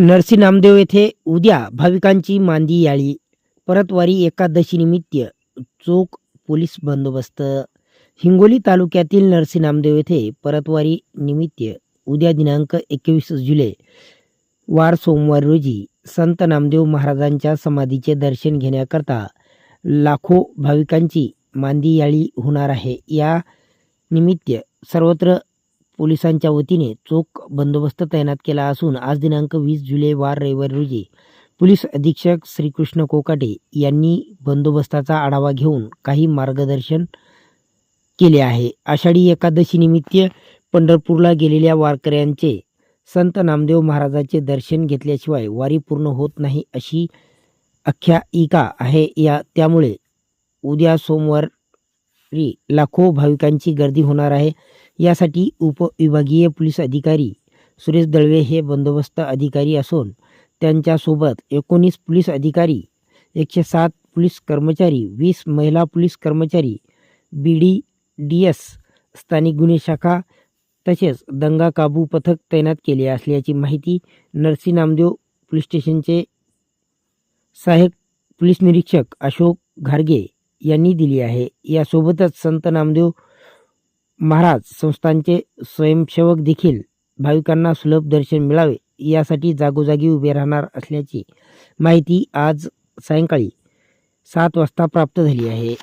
नरसी नामदेव येथे उद्या भाविकांची मांदी याळी. परतवारी एकादशीनिमित्त चोख पोलीस बंदोबस्त. हिंगोली तालुक्यातील नरसी नामदेव येथे परतवारी निमित्त उद्या दिनांक एकवीस जुलै वार सोमवार रोजी संत नामदेव महाराजांच्या समाधीचे दर्शन घेण्याकरता लाखो भाविकांची मांदी याळी होणार आहे. या निमित्त सर्वत्र पोलिसांच्या वतीने चोख बंदोबस्त तैनात केला असून आज दिनांक वीस जुलै वार रविवार रोजी पोलीस अधीक्षक श्रीकृष्ण कोकाटे यांनी बंदोबस्ताचा आढावा घेऊन काही मार्गदर्शन केले आहे. आषाढी एकादशीनिमित्त पंढरपूरला गेलेल्या वारकऱ्यांचे संत नामदेव महाराजांचे दर्शन घेतल्याशिवाय वारी पूर्ण होत नाही अशी आख्यायिका आहे. या त्यामुळे उद्या सोमवारी लाखो भाविकांची गर्दी होणार आहे. यासाठी उपविभागीय पोलीस अधिकारी सुरेश दळवे हे बंदोबस्त अधिकारी असून त्यांच्यासोबत एकोणीस पोलीस अधिकारी एकशे सात पोलीस कर्मचारी वीस महिला पोलीस कर्मचारी बी डी डी एस स्थानिक गुन्हे शाखा तसेच दंगा काबू पथक तैनात केले असल्याची माहिती नरसी नामदेव पोलीस स्टेशनचे सहाय्यक पोलीस निरीक्षक अशोक घारगे यांनी दिली आहे. यासोबतच संत नामदेव महाराज संस्थांचे स्वयंसेवक देखील भाविकांना सुलभ दर्शन मिळावे यासाठी जागोजागी उभे राहणार असल्याची माहिती आज सायंकाळी सात वाजता प्राप्त झाली आहे.